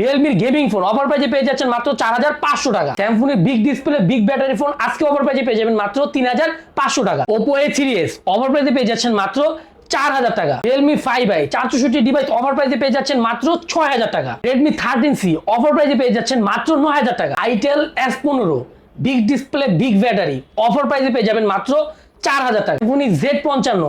রিয়েলমির gaming phone offer প্রাইজে পেয়ে যাচ্ছেন মাত্র চার হাজার পাঁচশো টাকা। স্যামসুংয়ের big display big battery phone আজকে অফার প্রাইজে পেয়ে যাবেন মাত্র তিন হাজার পাঁচশো টাকা। Oppo A three S offer প্রাইজে পেয়ে যাচ্ছেন মাত্র চার হাজার টাকা। রিয়েলমি ফাইভ আই চার চৌষট্টি ডিভাইস অফার প্রাইজে পেয়ে যাচ্ছেন মাত্র ছয় হাজার টাকা। রেডমি থার্টিন সি অফার প্রাইজে পেয়ে যাচ্ছেন মাত্র নয় হাজার টাকা। আইটেল এস পনেরো big display big battery offer প্রাইজে পেয়ে যাবেন মাত্র চার হাজার টাকা। উনি জেড পঞ্চান্ন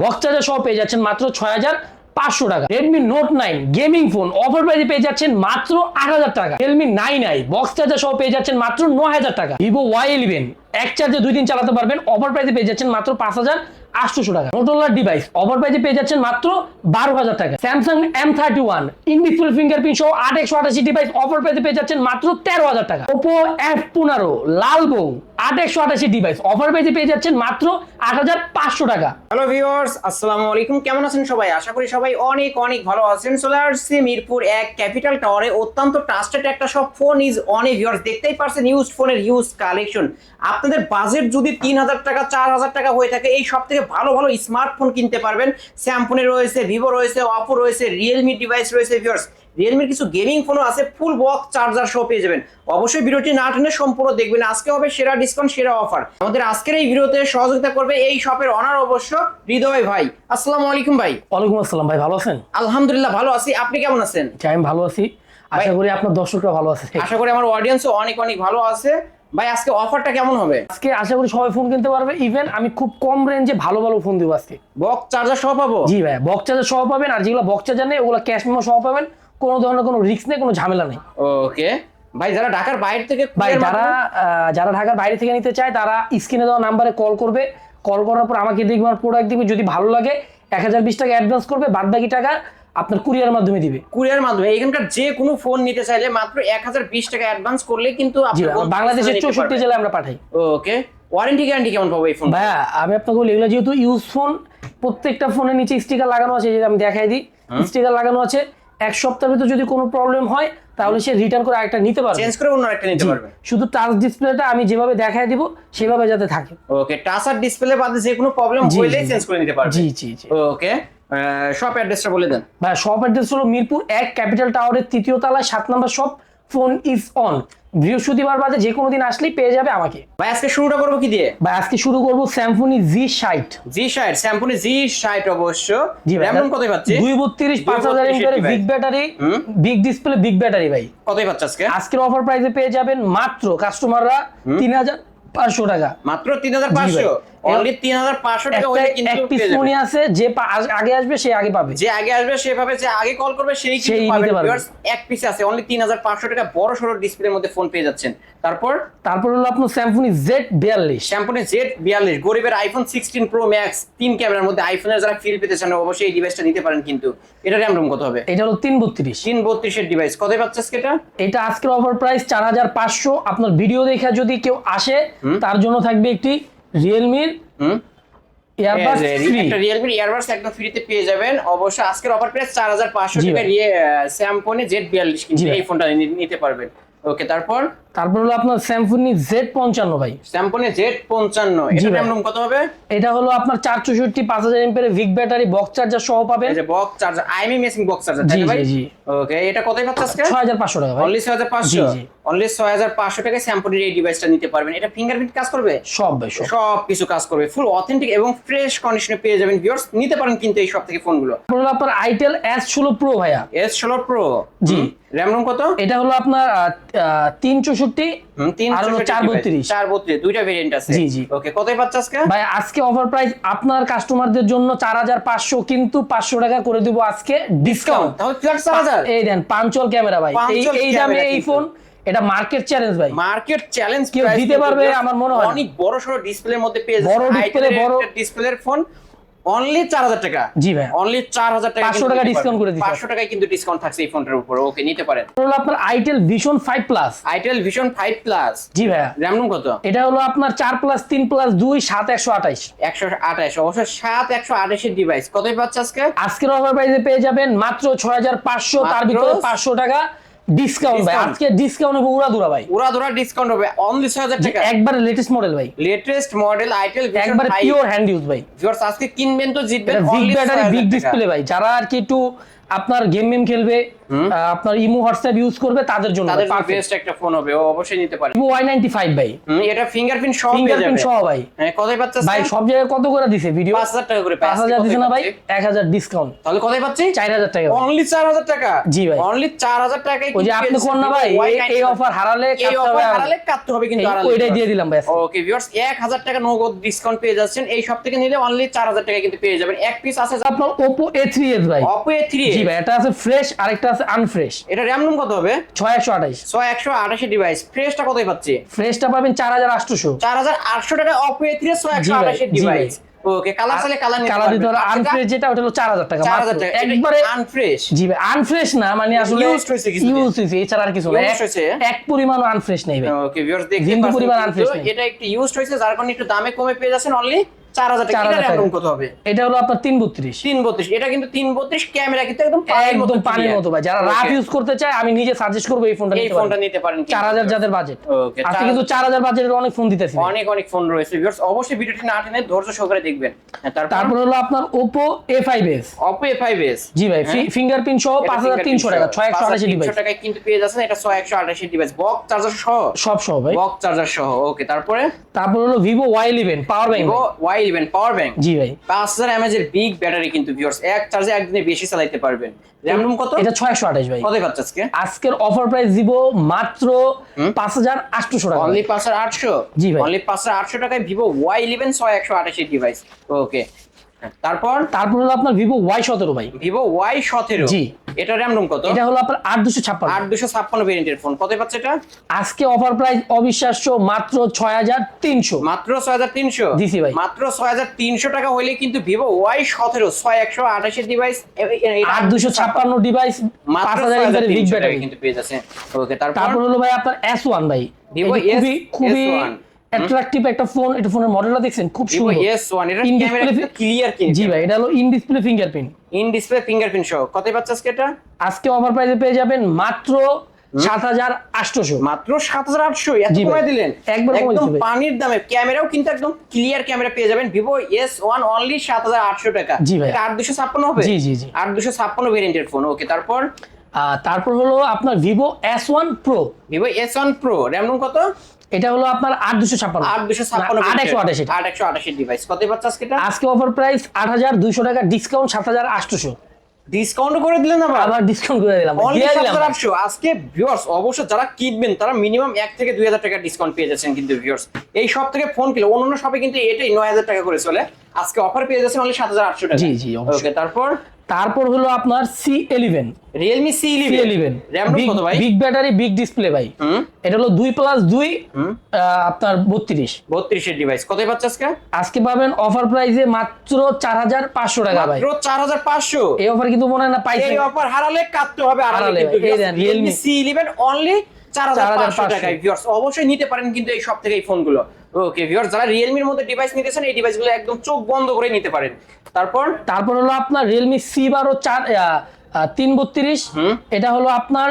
বক্স চার্জার সহ পেয়ে যাচ্ছেন মাত্র ছয় হাজার পাঁচশো টাকা। Redmi Note nine gaming phone offer প্রাইজে পেয়ে যাচ্ছেন মাত্র আট হাজার টাকা। Realme nine I box charger সহ পেয়ে যাচ্ছেন মাত্র ন হাজার টাকা। ভিভো ওয়াই ইলেভেন এক চার্জে দুই দিন চালাতে পারবেন। অফার প্রাইজে পেয়ে যাচ্ছেন মাত্র পাঁচ হাজার আটশোশো টাকা। মোটোলার ডিভাইস অফার প্রাইজে পেয়ে যাচ্ছেন মাত্র বারো হাজার টাকা। Samsung M thirty one in display fingerprint সহ আট একশো আটাশি ডিভাইস অফার প্রাইজে পেয়ে যাচ্ছেন মাত্র তেরো হাজার টাকা। ওপো এফ পনেরো লাল বউ আট একশো আটাশি ডিভাইস অফার প্রাইজে পেয়ে যাচ্ছেন মাত্র আট হাজার পাঁচশো টাকা। হ্যালো ভিউয়ার্স আসসালামু আলাইকুম। কেমন আছেন সবাই? আশা করি সবাই অনেক অনেক ভালো আছেন। চলে আসছে মিরপুর এক ক্যাপিটাল টাওয়ারে। অত্যন্ত ট্রাস্টেড একটা সব ফোন ইজ অনেক ভিউয়ার্স দেখতেই পারছেন ইউজ ফোনের ইউজ কালেকশন আপনাদের বাজেট যদি তিন হাজার টাকা চার হাজার টাকা হয়ে থাকে এই সব থেকে ভালো ভালো স্মার্টফোন কিনতে পারবেন। স্যামফোনের রয়েছে ভিভো রয়েছে অপো রয়েছে রিয়েলমি ডিভাইস রয়েছে ভিউয়ার্স রিয়েলমির কিছু গেমিং ফোনও আছে ফুল বক্স চার্জার সহ পেয়ে যাবেন। অবশ্যই ভিডিওটি না টেনে সম্পূর্ণ দেখবেন। আজকে হবে সেরা ডিসকাউন্ট সেরা অফার আমাদের আজকের এই ভিডিওতে সহযোগিতা করবে এই শপের অনার অবশ্য হৃদয় ভাই। আসসালামু আলাইকুম ভাই। ওয়ালাইকুম আসসালাম ভাই ভালো আছেন? আলহামদুলিল্লাহ ভালো আছি। আপনি কেমন আছেন? আমি ভালো আছি। আশা করি আপনার দর্শকরা ভালো আছে। আশা করি আমার অডিয়েন্সও অনেক অনেক ভালো আছে। ভাই আজকে অফারটা কেমন হবে? আজকে আশা করি সবাই ফোন কিনতে পারবে। ইভেন আমি খুব কম রেঞ্জে ভালো ভালো ফোন দেবো আজকে। বক্স চার্জার সহ পাবো? জি ভাই বক্স চার্জার সহ পাবেন আর যেগুলো বক্স চার্জার নেই ওগুলো ক্যাশ মেমো সহ পাবেন। কোনো ধরনের কোনো রিস্ক নেই কোনো ঝামেলা নেই। ওকে ভাই যারা ঢাকার বাইরে থেকে ভাই যারা যারা ঢাকার বাইরে থেকে নিতে চায় তারা স্ক্রিনে দেওয়া নাম্বারে কল করবে। কল করার পর আমাকে দেখবে আমার প্রোডাক্ট দিবে যদি ভালো লাগে এক হাজার বিশ টাকা অ্যাডভান্স করবে বাদ বাকি টাকা আপনার কুরিয়ার মাধ্যমে দিবে। কুরিয়ার মাধ্যমে এখানকার যে কোনো ফোন নিতে চাইলে মাত্র এক হাজার বিশ টাকা অ্যাডভান্স করলে কিন্তু বাংলাদেশের চৌষট্টি জেলায় আমরা পাঠাই। ওকে ওয়ারেন্টি গ্যারান্টি কেমন পাবো এই ফোন ভাইয়া আমি আপনাকে বলি এগুলো যেহেতু ইউজ ফোন প্রত্যেকটা ফোনের নিচে স্টিকার লাগানো আছে যেটা আমি দেখাই দিই স্টিকার লাগানো আছে। এক সপ্তাহের ভিতর যদি কোনো প্রবলেম হয় তাহলে সে রিটার্ন করে আরেকটা নিতে পারবে। চেঞ্জ করে অন্য একটা নিতে পারবে। শুধু টাচ ডিসপ্লেটা আমি যেভাবে দেখাই দিব সেভাবে যাতে থাকে। ওকে টাচ আর ডিসপ্লে বাদে যে কোনো প্রবলেম জি। চেঞ্জ করে নিতে পারবে। জি জি জি। ওকে শপ অ্যাড্রেসটা বলে দেন। ভাই শপ অ্যাড্রেস হলো মিরপুর এক ক্যাপিটাল টাওয়ারের তৃতীয় তলায় সাত নম্বর শপ ফোন ইজ অন বৃহস্পতিবার বাদে যে কোনো দিন আসলেই পেয়ে যাবে আমাকে। ভাই আজকে শুরুটা করব কি দিয়ে? ভাই আজকে শুরু করব স্যামফোনি জি ষাট। জি শাইট স্যাম্পনি জি শাইট অবশ্য। জি ভাই র্যাম কতই পাচ্ছি? দুই বত্রিশ পাঁচ হাজার 232 big battery big display big battery ভাই। কতই পাচ্ছে আজকে? আজকের অফার প্রাইসে পেয়ে যাবেন মাত্র কাস্টমাররা তিন হাজার পাঁচশো টাকা। মাত্র তিন হাজার পাঁচশো? অনলি তিন হাজার পাঁচশো টাকা একটা কিন্তু ফোনই আছে যে আগে আসবে সে আগে পাবে। যে আগে আসবে সেভাবে যে আগে কল করবে সেই সেই নিতে পারবে। এক পিস আছে অনলি তিন হাজার পাঁচশো টাকা বড় সড়ো ডিসপ্লের মধ্যে ফোন পেয়ে যাচ্ছেন। তারপর? তারপর হলো আপনার স্যামফোনি জেড বিয়াল্লিশ। শ্যাম্পুনে জেড বিয়াল্লিশ গরিবের আইফোন সিক্সটিন প্রো ম্যাক্স তিন ক্যামেরার মধ্যে আইফোনের যারা ফিল পেতে চান অবশ্যই এই ডিভাইসটা নিতে পারেন কিন্তু। এটা র্যাম রোম কত হবে? এটা হলো তিন বত্রিশ। তিন বত্রিশের ডিভাইস কতই পাচ্ছে এটা? এটা আজকের অফার প্রাইস চার হাজার পাঁচশো। আপনার ভিডিও দেখা যদি কেউ আসে তার জন্য থাকবে একটি রিয়েলমির হুম? ফ্রি একটা রিয়েলমি ইয়ারবাডস একদম ফ্রিতে পেয়ে যাবেন। অবশ্য আজকের অফার প্রাইস চার হাজার পাঁচশো জি টাকা কিন্তু জি ভাই। এই ফোনটা নিতে পারবেন। ওকে তারপর? তারপর হলো আপনার স্যামফোনি জেড পঞ্চান্ন ভাই। স্যাম্পনে জেড পঞ্চান্ন। এটা। র্যাম রোম কত হবে? এটা হলো আপনার চার চৌষট্টি পাঁচ হাজার এমপের ভিক ব্যাটারি বক্স চার্জার সহ পাবেন। এই যে box charger IME matching box charger জি, তাই না ভাই? জি। ওকে এটা কতই পাচ্ছে আজকে? ছয় হাজার পাঁচশো টাকা ভাই। অনলি ছয় হাজার পাঁচশো? জি, জি। অনলি ছয় হাজার পাঁচশো টাকায় স্যাম্পনের এই ডিভাইসটা নিতে পারবেন। এটা ফিঙ্গারপ্রিন্ট কাজ করবে? সব ভাই সব। কিছু কাজ করবে। ফুল অথেন্টিক এবং ফ্রেশ কন্ডিশনে পেয়ে যাবেন। ভিউয়ার্স নিতে পারেন কিন্তু এই সব থেকে ফোনগুলো হলো আপনার আইটেল এস ষোলো প্রো ভাইয়া। এস ষোলো প্রো জি। র্যাম রোম কত? এটা হলো আপনার তিন চৌষট্টি আর চার। বত্রিশ। চার বত্রিশ দুইটা ভেরিয়েন্ট আছে। জি, জি। ওকে কতই পাচ্ছে আজকে? ভাই আজকে অফার প্রাইস আপনার কাস্টমারদের জন্য চার হাজার পাঁচশো কিন্তু পাঁচশো টাকা করে দিব আজকে ডিসকাউন্ট এই দেন পাঞ্চল ক্যামেরা ভাই। এই দামে এই ফোন এটা মার্কেট চ্যালেঞ্জ ভাই। মার্কেট চ্যালেঞ্জ কেউ দিতে পারবে আমার মনে হয় অনেক বড় সড়ো ডিসপ্লের মধ্যে পেয়ে বড় display, বড়- ডিসপ্লের ফোন অনলি চার হাজার টাকা। জি ভাই অনলি চার হাজার টাকা 500 টাকা discount করে দিচ্ছে। পাঁচশো টাকায় কিন্তু ডিসকাউন্ট থাকছে এই ফোনটার উপর। ওকে নিতে পারেন। হলো আপনার itel vision plus itel vision plus জি ভাইয়া। র্যাম রোম কত? এটা হলো আপনার চার প্লাস তিন প্লাস দুই সাত একশো আঠাইশ। একশো আঠাশ অবশ্য সাত একশো আঠাশের ডিভাইস কতই পাচ্ছে আজকে? আজকের অফার প্রাইসে পেয়ে যাবেন মাত্র ছয় হাজার পাঁচশো তার ভিতরে পাঁচশো টাকা। ডিসকাউন্ট ভাই আজকে ডিসকাউন্ট হবে উড়া দুরা ভাই। উড়া ধরা ডিসকাউন্ট হবে অনলি ছয় হাজার টাকা। একবারে লেটেস্ট মডেল ভাই। লেটেস্ট মডেল আইটেল একবারে পিওর হ্যান্ড ইউজ ভাই। ভিউয়ার্স আজকে কিনবেন তো জিতবেন বিগ ব্যাটারি বিগ ডিসপ্লে ভাই। যারা আর কি একটু আপনার গেম মেম খেলবে আপনার ইমো হোয়াটসঅ্যাপ ইউজ করবে তাদের জন্য তাদের বেস্ট একটা ফোন হবে ও অবশ্যই নিতে পারে। নাইনটি ফাইভ ভাই। হুম, এটা ফিঙ্গারপ্রিন্ট সহ ফিঙ্গারপ্রিন্ট সহ ভাই। হ্যাঁ কোথায় পাচ্ছেন? ভাই সব জায়গায় কত করে দিছে ভিডিও পাঁচ হাজার টাকা করে পাঁচ হাজার দিছে না ভাই? এক হাজার ডিসকাউন্ট তাহলে কোথায় পাচ্ছি? চার হাজার টাকা ভাই। অনলি চার হাজার টাকা? জি ভাই। অনলি চার হাজার টাকায় ওই যে আপনি কোন না ভাই? এই- অফার হারালে এই কাটতে অফার হারালে কাটতে হবে কিন্তু হারালে। ওইটাই দিয়ে দিলাম ভাই ওকে ভিউয়ার্স 1000 টাকা নগদ ডিসকাউন্ট পেয়ে যাচ্ছেন। এই সব থেকে নিলে অনলি 4000 টাকা কিন্তু পেয়ে যাবেন। এক পিস আছে আপনার ওপো এ থ্রি এস ভাই। Oppo A3 জি ভাই এটা আছে ফ্রেশ আরেকটা আছে আনফ্রেশ এটা RAM রুম কত হবে? ছয় একশো আঠাইশ 6128 ডিভাইস ফ্রেশটা কতই পাচ্ছি? ফ্রেশটা পাবেন চার হাজার আটশোশো। 4800 টাকা Oppo A3 জি ভাই, 6128 জি ডিভাইস ওকে কালার চাইলে কালার কালার দিতে হলে আনফ্রেশ যেটা ওটা হলো চার হাজার টাকা 4000 মাত্র। টাকা একবারে আনফ্রেশ জি ভাই আনফ্রেশ না মানে আসলে Used হয়েছে কিছুদিন। ইউজ হয়েছে এছাড়া আর কিছু না। এক- পরিমাণ আনফ্রেশ নেই ভাই। ওকে ভিউয়ার্স দেখতে পাচ্ছেন পরিমাণ নেই। এটা একটু ইউজড হয়েছে যার কারণে একটু দামে কমে পেয়ে যাচ্ছেন অনলি 4000 টাকা। 4000 এটা RAM টাকা। কত হবে? এটা হলো আপনার তিন বত্রিশ। 332 এটা কিন্তু 332 ক্যামেরা কিন্তু একদম একদম পানির মতো ভাই। যারা রাফ ইউজ করতে চায় আমি নিজে সাজেস্ট করব এই ফোনটা এই ফোনটা নিতে পারেন চার হাজার যাদের বাজেট আজকে কিন্তু চার হাজার বাজেটের অনেক ফোন দিতেছি অনেক অনেক ফোন রয়েছে ভিউয়ার্স অবশ্যই ভিডিওটি না টেনে ধৈর্য সহকারে দেখবেন। হ্যাঁ, তারপর তারপর হলো আপনার Oppo A five S Oppo A5s জি ভাই হ্যাঁ? ফিঙ্গারপ্রিন্ট সহ পাঁচ হাজার তিনশো টাকা ছয় একশো আঠাশি ডিভাইস টাকায় কিন্তু পেয়ে যাচ্ছেন এটা 6128 ডিভাইস বক্স চার্জার সহ? সব সহ ভাই। বক্স চার্জার সহ। ওকে তারপরে? তারপর হলো Vivo Y eleven power bank Vivo Y11 power bank জি ভাই। 5000 এমএএইচ এর বিগ ব্যাটারি কিন্তু ভিউয়ার্স এক চার্জে একদিনে বেশি চালাতে পারবেন। র‍্যাম রুম কত? এটা ছয় একশো আঠাশ ভাই। কত পাচ্ছে আজকে? আজকের অফার প্রাইস দিব মাত্র পাঁচ হাজার আটশোশো টাকা অনলি 5800 জি ভাই। অনলি 5800 টাকায় ভিভো Y11 6128 ডিভাইস ওকে তারপর? তারপর হলো আপনার ভিভো ওয়াই সতেরো ভাই। Vivo Y17 জি। এটা র‍্যাম রুম কত? এটা হলো আপনার আট দুশো ছাপ্পান্ন। আট দুশো ছাপ্পান্ন ভেরিয়েন্টের ফোন কত পাচ্ছে এটা? আজকে অফার প্রাইস অবিশ্বাস্য মাত্র ছয় হাজার তিনশো। মাত্র ছয় হাজার তিনশো? দিছি ভাই। মাত্র ছয় হাজার তিনশো টাকা হইলে কিন্তু ভিভো ওয়াই সতেরো ছয় একশো আঠাশের ডিভাইস আট দুশো ছাপ্পান্ন ডিভাইস পাঁচ হাজার বিগ ব্যাটারি কিন্তু পেয়ে যাচ্ছে। ওকে তারপর? তারপর হলো ভাই আপনার এস ওয়ান ভাই। যে খুবই খুবই S1 অ্যাট্রাকটিভ একটা ফোন এটা ফোনের মডেলটা দেখছেন? খুব সুন্দর। এস ওয়ান এটা ক্যামেরা ক্লিয়ার জি ভাই এটা হলো in display fingerprint in display fingerprint সহ। কত পাচ্ছে আজকে এটা? আজকে অফার প্রাইসে পেয়ে যাবেন মাত্র সাত হাজার আটশোশো মাত্র সাত হাজার আটশো এত। কমায় দিলেন। একদম পানির দামে ক্যামেরাও কিন্তু একদম ক্লিয়ার ক্যামেরা পেয়ে যাবেন। ভিভো এস ওয়ান অনলি সাত হাজার আটশো টাকা। জি ভাই। আট দুশো ছাপ্পান্ন হবে? জি, জি, জি। আট দুশো ছাপ্পান্ন ভেরিয়েন্টের ফোন ওকে তারপর? তারপর হলো আপনার Vivo S one pro Vivo S one pro RAM ROM কত? এটা হলো আপনার আট দুশো ছাপ্পান্ন। আট দুশো ছাপ্পান্ন আট একশো আঠাশ আট একশো আঠাশি ডিভাইস কত পাচ্ছে আজকে আজকে অফার প্রাইস আট হাজার দুইশো টাকা ডিসকাউন্ট সাত হাজার আটশোশো। ডিসকাউন্ট করে দিলেন আবার? আবার ডিসকাউন্ট করে দিলাম। আটশো। আজকে ভিউয়ার্স অবশ্য যারা কিনবেন তারা মিনিমাম এক থেকে দুই হাজার টাকা ডিসকাউন্ট পেয়ে যাচ্ছেন কিন্তু ভিউয়ার্স এই সব থেকে ফোন কিনলে অন্যান্য শপে কিন্তু এটাই নয় হাজার টাকা করে চলে। আজকে অফার পেয়ে যাচ্ছেন অনলি সাত হাজার আটশো টাকা। জি, জি, ওকে তারপর? তারপর হলো আপনার C eleven Realme C eleven big battery big display ভাই? এটা হলো দুই প্লাস দুই আপনার বত্রিশ। বত্রিশের ডিভাইস কত পাচ্ছে আজকে? আজকে পাবেন অফার প্রাইসে মাত্র চার হাজার পাঁচশো টাকা ভাই। মাত্র চার হাজার পাঁচশো? এই অফার কিন্তু মনে হয় না পাইছে এই অফার হারালে কাটতে হবে হারালে, রিয়েলমি সি ইলেভেন অনলি চার হাজার পাঁচশো টাকায়। অবশ্যই নিতে পারেন কিন্তু এই সব থেকে এই ফোনগুলো ওকে ভিউয়ার্স যারা রিয়েলমির মধ্যে ডিভাইস নিতেছেন এই ডিভাইসগুলো একদম চোখ বন্ধ করে নিতে পারেন। তারপর? তারপর হলো আপনার রিয়েলমি সি বারো চার তিন বত্রিশ এটা হলো আপনার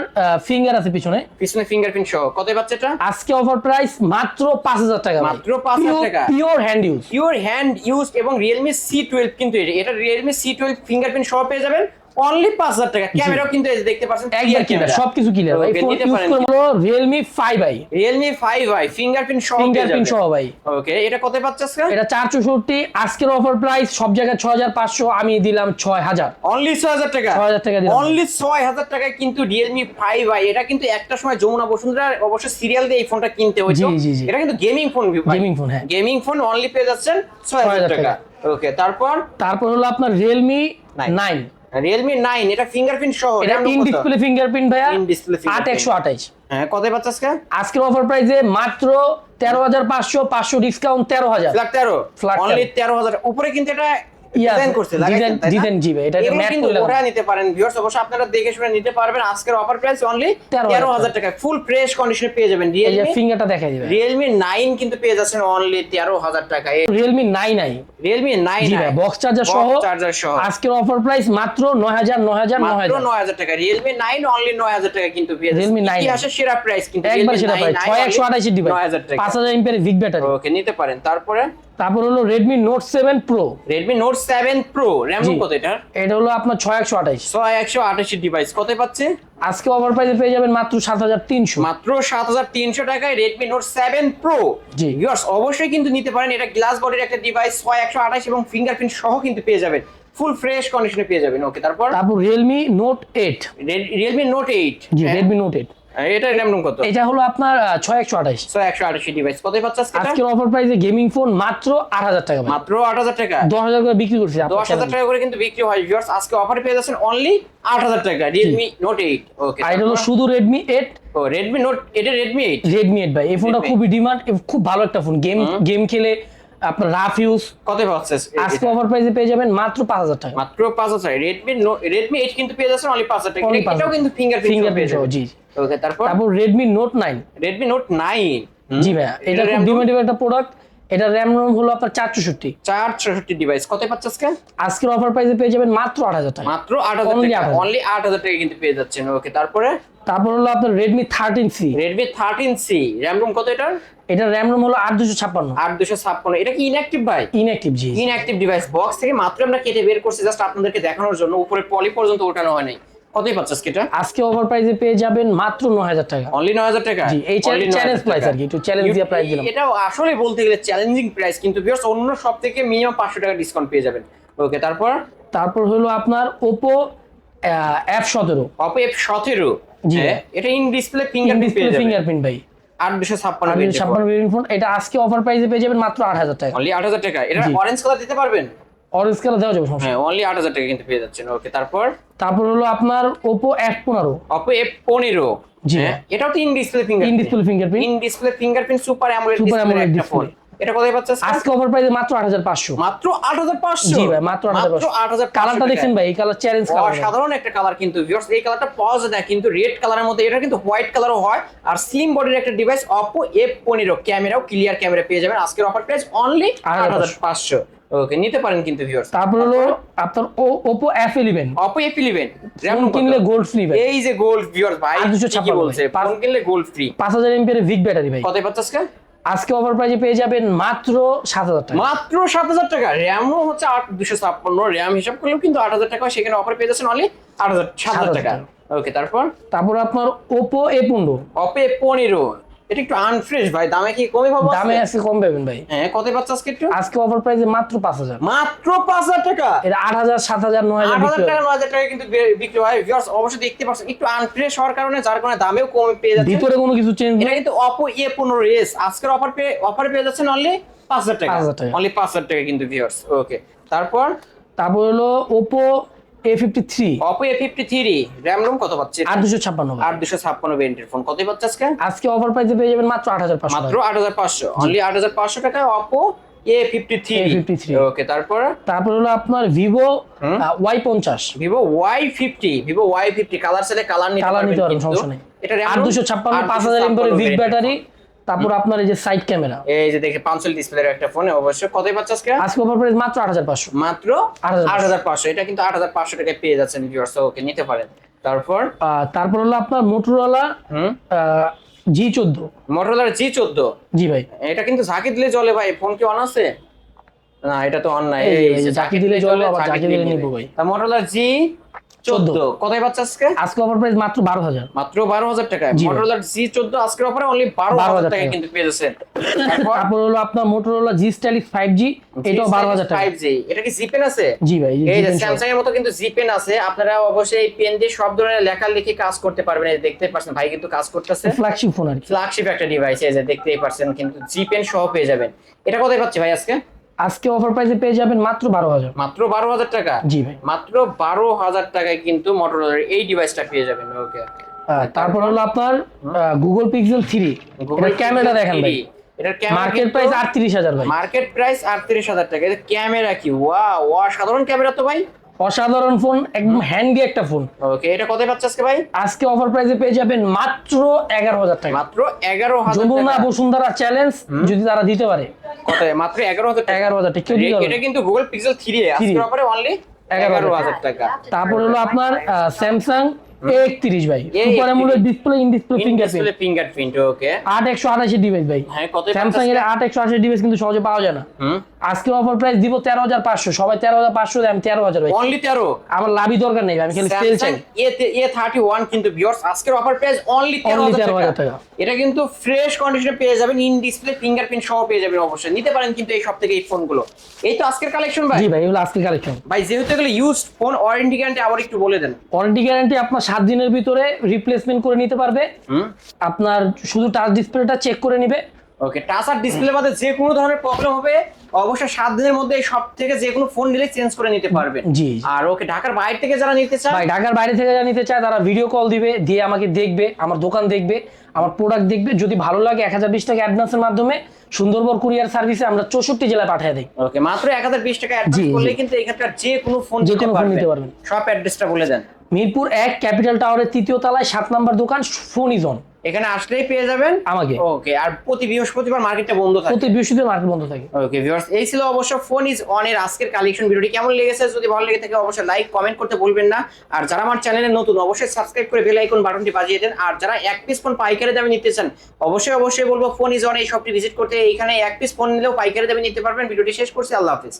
ফিঙ্গার আছে পিছনে। পিছনে ফিঙ্গারপ্রিন্ট সহ। কত পাচ্ছে এটা আজকে অফার প্রাইস মাত্র পাঁচ হাজার টাকা মাত্র 5,000 টাকা। Pure hand use pure hand use এবং রিয়েলমি সি টুয়েলভ কিন্তু এটা এটা রিয়েলমি সি টুয়েলভ ফিঙ্গারপ্রিন্ট সহ পেয়ে যাবেন। অনলি 5000 টাকা। ক্যামেরাও কিন্তু দেখতে পাচ্ছেন একবার ক্যামেরা সবকিছু ক্লিয়ার ভাই ফোন ইউজ করব Realme 5i Realme 5i fingerprint সহ ফিঙ্গারপ্রিন্ট সহ ভাই। ওকে এটা কত পাচ্ছ আজকে? এটা 464 আজকের অফার প্রাইস সব জায়গায় 6500 আমি দিলাম 6000 অনলি 6000 টাকা? 6000 টাকা অনলি ছয় হাজার টাকায় কিন্তু রিয়েলমি ফাইভ 5i এটা কিন্তু একটা সময় যমুনা বসুন্ধরা অবশ্যই সিরিয়াল দিয়ে এই ফোনটা কিনতে হয়েছিল এটা কিন্তু গেমিং ফোন গেমিং ফোন হ্যাঁ। গেমিং ফোন অনলি পেয়ে যাচ্ছেন 6000 টাকা। ওকে তারপর? তারপর হলো আপনার রিয়েলমি নাইন রিয়েলমি নাইন এটা ফিঙ্গারপ্রিন্ট সহ এটা ইন ডিসপ্লে ফিঙ্গারপ্রিন্ট ভাইয়া? ইন ডিসপ্লে 8128 হ্যাঁ কত পাচ্ছ আজকে? আজকের অফার প্রাইসে মাত্র 13500 500 ডিসকাউন্ট তেরো হাজার। তেরো? ফ্ল্যাট অনলি 13000 উপরে কিন্তু এটা ডিজাইন করছে এটা। ওরা নিতে পারেন ভিউয়ার্স আপনারা দেখে শুনে নিতে পারবেন। আজকের অফার প্রাইস অনলি 13,000 টাকা। ফুল ফ্রেশ কন্ডিশনে পেয়ে যাবেন। রিয়েলমি ফিঙ্গারটা দেখাই দিবে। রিয়েলমি নাইন কিন্তু পেয়ে যাচ্ছেন অনলি তেরো হাজার টাকা। Realme nine I Realme nine G box charger সহ চার্জার সহ। আজকের অফার প্রাইস মাত্র টাকা। রিয়েলমি অনলি নয় হাজার টাকা কিন্তু পেয়ে যাচ্ছেন। Realme 9 ইতিহাসের সেরা প্রাইস কিন্তু একবার ডিভাইস হাজার টাকা। ব্যাটারি ওকে নিতে পারেন। তারপরে তারপর হলো Redmi Note 7 Pro Redmi Note 7 Pro RAM কত এটা এটা হলো আপনার 6128 6128 ডিভাইস কত পাচ্ছে? আজকে অফার প্রাইসে পেয়ে যাবেন মাত্র 7300 মাত্র 7300 টাকায় Redmi Note 7 Pro জি। ভিউয়ার্স অবশ্যই কিন্তু নিতে পারেন। এটা গ্লাস বডির একটা ডিভাইস 6128 এবং ফিঙ্গারপ্রিন্ট সহ কিন্তু পেয়ে যাবেন। ফুল ফ্রেশ কন্ডিশনে পেয়ে যাবেন। ওকে তারপর? তারপর Realme Note 8 Realme Note 8 জি Redmi Note 8 এটার র্যাম রম কত? এটা হলো আপনার ডিভাইস কত পাচ্ছ আজকে অফার প্রাইসে গেমিং ফোন মাত্র 8000 টাকা মাত্র 8000 টাকা? 10000 করে বিক্রি করছি 10000 টাকা করে কিন্তু বিক্রি হয় ভিউয়ার্স আজকে অফার পেয়ে যাচ্ছেন অনলি 8000 টাকা। Realme Note 8 ওকে হলো শুধু Redmi 8 ও Redmi Note এটা Redmi 8 Redmi 8 ভাই। এই ফোনটা খুবই ডিমান্ড খুব ভালো একটা ফোন গেম গেম খেলে আপনার রাফ ইউজ কত আজকে অফার প্রাইসে পেয়ে যাবেন মাত্র পাঁচ হাজার টাকা। মাত্র পাঁচ হাজার রেডমি রেডমি এইট কিন্তু পেয়ে যাচ্ছেন অনলি পাঁচ হাজার টাকা। এটাও কিন্তু ফিঙ্গার ফিঙ্গার পেয়ে যাবে জি ওকে তারপর? তারপর Redmi Note nine Redmi Note nine জি ভাইয়া এটা খুব ডিমান্ডেবল একটা প্রোডাক্ট এটা র্যাম রোম হলো আপনার চার চৌষট্টি। চার চৌষট্টি ডিভাইস কত পাচ্ছে আজকে? আজকের অফার প্রাইসে পেয়ে যাবেন মাত্র আট হাজার টাকা। মাত্র আট হাজার টাকা। অনলি আট হাজার টাকা কিন্তু পেয়ে যাচ্ছেন। ওকে তারপরে? তারপর হলো আপনার Redmi thirteen C Redmi thirteen C RAM ROM কত এটার? এটা র্যাম রোম হলো আট দুশো ছাপ্পান্ন। আট দুশো ছাপ্পান্ন। এটা কি ইনঅ্যাক্টিভ ভাই? ইনঅ্যাক্টিভ জি ইনঅ্যাক্টিভ ডিভাইস বক্স থেকে মাত্র আমরা কেটে বের করছি জাস্ট আপনাদেরকে দেখানোর জন্য। উপরে পলি পর্যন্ত ওঠানো হয় নাই। কতই পাচ্ছে আজকে এটা? আজকে অফার প্রাইসে পেয়ে যাবেন মাত্র নয় হাজার টাকা। অনলি নয় হাজার টাকা? জি, এই 9,000 price টাকা। আর কি, একটু challenge দিয়ে price দিলাম। এটাও আসলে বলতে গেলে চ্যালেঞ্জিং প্রাইস কিন্তু ভিউয়ার্স অন্য সব থেকে মিনিমাম পাঁচশো টাকা ডিসকাউন্ট পেয়ে যাবেন। ওকে তারপর? তারপর হলো আপনার সতেরো। অপো এফ সতেরো। জি। এটা ইন ডিসপ্লে ফিঙ্গার ডিসপ্লে পেয়ে যাবেন। ফিঙ্গারপ্রিন্ট ভাই। ফোন এটা আজকে অফার প্রাইসে পেয়ে যাবেন মাত্র আট হাজার টাকা। অনলি আট হাজার টাকা এটা অরেঞ্জ কালার দিতে পারবেন? অরেঞ্জ কালার দেওয়া যাবে হ্যাঁ অনলি আট হাজার টাকা কিন্তু পেয়ে যাচ্ছেন। ওকে তারপর? তারপর হলো আপনার ওপো এফ পনেরো। অপো এফ পনেরো। জি। হ্যাঁ, এটাও তো in display finger in display fingerprint in display fingerprint super AMOLED Super display এটা কোথায় পাচ্ছে আজকে? অফার প্রাইসে মাত্র আট হাজার পাঁচশো। মাত্র আট হাজার পাঁচশো? জি ভাই মাত্র আট হাজার মাত্র আট হাজার কালারটা দেখছেন ভাই এই কালার চ্যালেঞ্জ কালার সাধারণ একটা কালার কিন্তু ভিউয়ার্স এই কালারটা পাওয়া যায় না কিন্তু রেড কালারের মধ্যে এটা কিন্তু হোয়াইট কালারও হয়। আর স্লিম বডির একটা ডিভাইস অপো এফ ক্যামেরাও ক্লিয়ার ক্যামেরা পেয়ে যাবেন। আজকের অফার প্রাইস অনলি আট হাজার পাঁচশো। ওকে নিতে পারেন কিন্তু ভিউয়ার্স তারপর হলো আপনার eleven Oppo F eleven phone কিনলে গোল্ড ফ্রি ভাই। এই যে গোল্ড ভিউয়ার্স ভাই ছাপ্পান্ন বলছে। ফোন কিনলে গোল্ড ফ্রি পাঁচ হাজার এমপিয়ার ভিক ব্যাটারি ভাই। কত পাচ্ছে আজকে অফার প্রাইসে পেয়ে যাবেন মাত্র সাত হাজার টাকা। মাত্র সাত হাজার টাকা। র্যামও হচ্ছে আট দুশো ছাপ্পান্ন। র্যাম হিসাব করলেও কিন্তু আট হাজার টাকা সেখানে অফার পেয়ে যাচ্ছেন অনলি আট হাজার সাত হাজার টাকা। ওকে তারপর? তারপর আপনার ওপো এ পনেরো। অপে পনেরো। এটা একটু আনফ্রেশ ভাই দামে কি কমে পাবো দামে আজকে? কম পাবেন ভাই। হ্যাঁ কত পাচ্ছে আজকে একটু? আজকে অফার প্রাইসে মাত্র পাঁচ হাজার। মাত্র পাঁচ হাজার টাকা? এটা আট হাজার সাত হাজার নয় আট হাজার হাজার বিক্রি টাকা হয়। নয় হাজার টাকা কিন্তু বিক্রি হয়। ভিউয়ার্স অবশ্যই দেখতে পাচ্ছেন একটু আনফ্রেশ হওয়ার কারণে যার কারণে দামেও কমে পেয়ে যাচ্ছে। ভিতরে কোনো কিছু চেঞ্জ এটা কিন্তু অপো এ পনেরো এস আজকের অফার পেয়ে অফারে পেয়ে যাচ্ছেন অনলি পাঁচ হাজার টাকা। 5,000 টাকা। অনলি পাঁচ হাজার টাকা কিন্তু ভিউয়ার্স ওকে তারপর? তারপর হলো Oppo A fifty three Oppo A fifty three RAM ROM কত পাচ্ছে? আট দুশো ছাপ্পান্ন আট দুশো ছাপ্পান্ন ভেরিয়েন্টের ফোন। কত পাচ্ছে আজকে? আজকে অফার প্রাইসে পেয়ে যাবেন মাত্র আট হাজার পাঁচশো মাত্র আট হাজার পাঁচশো। অনলি আট হাজার পাঁচশো টাকা Oppo A fifty three A53 okay তারপর? তারপর হলো আপনার ভিভো ওয়াই পঞ্চাশ। Vivo Y fifty Vivo Y fifty colour সেলে কালার নিতে কালার নিতে পারবেন সমস্যা নেই। এটা আট দুশো ছাপ্পান্ন পাঁচ হাজার এমপিয়ার ভিক ব্যাটারি তারপর আপনার এই যে সাইড ক্যামেরা এই যে দেখে পাঁচশো ডিসপ্লের একটা ফোনে অবশ্যই। কতই পাচ্ছে আজকে? আজকে অফার প্রাইস মাত্র আট হাজার পাঁচশো। মাত্র 8,500 আট হাজার পাঁচশো। এটা কিন্তু আট হাজার পাঁচশো টাকায় পেয়ে যাচ্ছেন ভিউয়ার্স ওকে নিতে পারেন। তারপর? তারপর হলো আপনার মোটরওয়ালা জি চোদ্দ। মোটরোলার জি চোদ্দ? জি ভাই। এটা কিন্তু ঝাঁকি দিলে চলে ভাই ফোন কি অন আছে না এটা তো অন নাই এই যে, ঝাঁকি দিলে চলে, আবার ঝাঁকি দিলে নিবে। ভাই। তা মোটরোলার জি চোদ্দ। কোথায় পাচ্ছে আজকে? আজকে অফার প্রাইস মাত্র বারো হাজার। মাত্র বারো হাজার টাকা জি ভাই। মোটরোলার জি চোদ্দ আজকের অফারে অনলি 12,000 টাকা টাকা। কিন্তু পেয়ে যাচ্ছেন। তারপর? তারপর হলো আপনার মোটরওয়ালা জি স্টাইলিশ ফাইভ এটাও বারো হাজার টাকা 5G এটা কি জিপেন আছে? জি ভাই এই যে এর মতো কিন্তু জি পেন আছে। আপনারা অবশ্যই এই পেন দিয়ে সব ধরনের লেখালেখি কাজ করতে পারবেন। এই দেখতে পাচ্ছেন ভাই কিন্তু কাজ করতেছে। ফ্ল্যাগশিপ ফোন আর ফ্ল্যাগশিপ একটা ডিভাইস এই যে দেখতেই পাচ্ছেন কিন্তু জি পেন সহ পেয়ে যাবেন। এটা কোথায় পাচ্ছি ভাই আজকে? আজকে অফার প্রাইসে পেয়ে যাবেন মাত্র বারো হাজার। মাত্র বারো হাজার টাকা? জি ভাই। মাত্র বারো হাজার টাকায় কিন্তু মোটরোলার এই ডিভাইসটা পেয়ে যাবেন ওকে তারপর হলো আপনার গুগল পিক্সেল থ্রি ক্যামেরা দেখেন ভাই। মার্কেট প্রাইস আটত্রিশ হাজার ভাই। মার্কেট প্রাইস আটত্রিশ হাজার টাকা। এটা ক্যামেরা কি? ওয়া ওয়া সাধারণ ক্যামেরা তো ভাই। অসাধারণ ফোন একদম হ্যান্ডি একটা ফোন ওকে এটা কোথায় পাচ্ছে আজকে ভাই? আজকে অফার প্রাইসে পেয়ে যাবেন মাত্র এগারো হাজার টাকা। মাত্র এগারো হাজার যমুনা বসুন্ধরা চ্যালেঞ্জ যদি তারা দিতে পারে। কত মাত্র এগারো হাজার টাকা। এগারো হাজার টাকা এটা কিন্তু গুগল পিক্সেল থ্রি আজকের অফারে অনলি এগারো হাজার টাকা। তারপর হলো আপনার স্যামসাং একত্রিশ ভাই। Super AMOLED 31 display in display fingerprint fingerprint okay আট একশো আঠাশি ডিভাইস ভাই। স্যামসাং এর আট একশো আঠাশি ডিভাইস কিন্তু সহজে পাওয়া যায় না। আজকে অফার প্রাইস দিব তেরো হাজার পাঁচশো সবাই তেরো হাজার পাঁচশো আমি তেরো হাজার ভাই অনলি 13 আমার লাভই দরকার নেই আমি খালি সেল চাই। এ থার্টি ওয়ান কিন্তু ভিউয়ার্স আজকের অফার প্রাইস অনলি তেরো হাজার 13,000 টাকা। এটা কিন্তু ফ্রেশ কন্ডিশনে পেয়ে যাবেন ইন ডিসপ্লে ফিঙ্গারপ্রিন্ট সহ পেয়ে যাবেন অবশ্যই। নিতে পারেন কিন্তু এই সব থেকে এই ফোনগুলো এই তো আজকের কালেকশন ভাই। জি ভাই এগুলো আজকে কালেকশন ভাই যেহেতু এগুলো ইউজ ফোন ওয়ারেন্টি গ্যারান্টি আবার একটু বলে দেন। ওয়ারেন্টি গ্যারান্টি আপনার সাত দিনের ভিতরে রিপ্লেসমেন্ট করে নিতে পারবে। আপনার শুধু টাচ ডিসপ্লেটা চেক করে নিবে। ওকে টাচ আর ডিসপ্লে বাদে যে কোনো ধরনের প্রবলেম হবে অবশ্যই সাত দিনের মধ্যে সব থেকে যে কোনো ফোন নিলে চেঞ্জ করে নিতে পারবেন জি। আর ওকে ঢাকার বাইরে থেকে যারা নিতে চায় ভাই ঢাকার বাইরে থেকে যারা নিতে চায় তারা ভিডিও কল দিবে দিয়ে আমাকে দেখবে আমার দোকান দেখবে আমার প্রোডাক্ট দেখবে যদি ভালো লাগে এক হাজার বিশ টাকা অ্যাডভান্সের মাধ্যমে সুন্দরবন কুরিয়ার সার্ভিসে আমরা চৌষট্টি জেলায় পাঠিয়ে দিই ওকে মাত্র এক হাজার বিশ টাকা অ্যাডভান্স। করলে কিন্তু এখানকার যে কোনো ফোন যে কোনো ফোন নিতে পারবেন। সব অ্যাড্রেসটা বলে দেন মিরপুর এক ক্যাপিটাল টাওয়ারের তৃতীয় তলায় সাত নম্বর দোকান ফোনিজন এখানে আসলেই পেয়ে যাবেন আমাকে। ওকে আর প্রতি বৃহস্পতিবার মার্কেটটা বন্ধ থাকে। প্রতি বৃহস্পতিবার মার্কেট বন্ধ থাকে। ওকে ভিউয়ার্স এই ছিল অবশ্য ফোন ইজ অন এর আজকের কালেকশন ভিডিওটি। কেমন লেগেছে? যদি ভালো লেগে থাকে অবশ্যই লাইক কমেন্ট করতে ভুলবেন না। আর যারা আমার চ্যানেলে নতুন অবশ্যই সাবস্ক্রাইব করে বেল আইকন বাটনটি বাজিয়ে দেন। আর যারা এক পিস ফোন পাইকারি দামে নিতে চান অবশ্যই অবশ্যই বলব ফোন ইজ অন এই শপটি ভিজিট করতে। এখানে এক পিস ফোন নিলেও পাইকারি দামে নিতে পারবেন। ভিডিওটি শেষ করছি। আল্লাহ হাফিজ।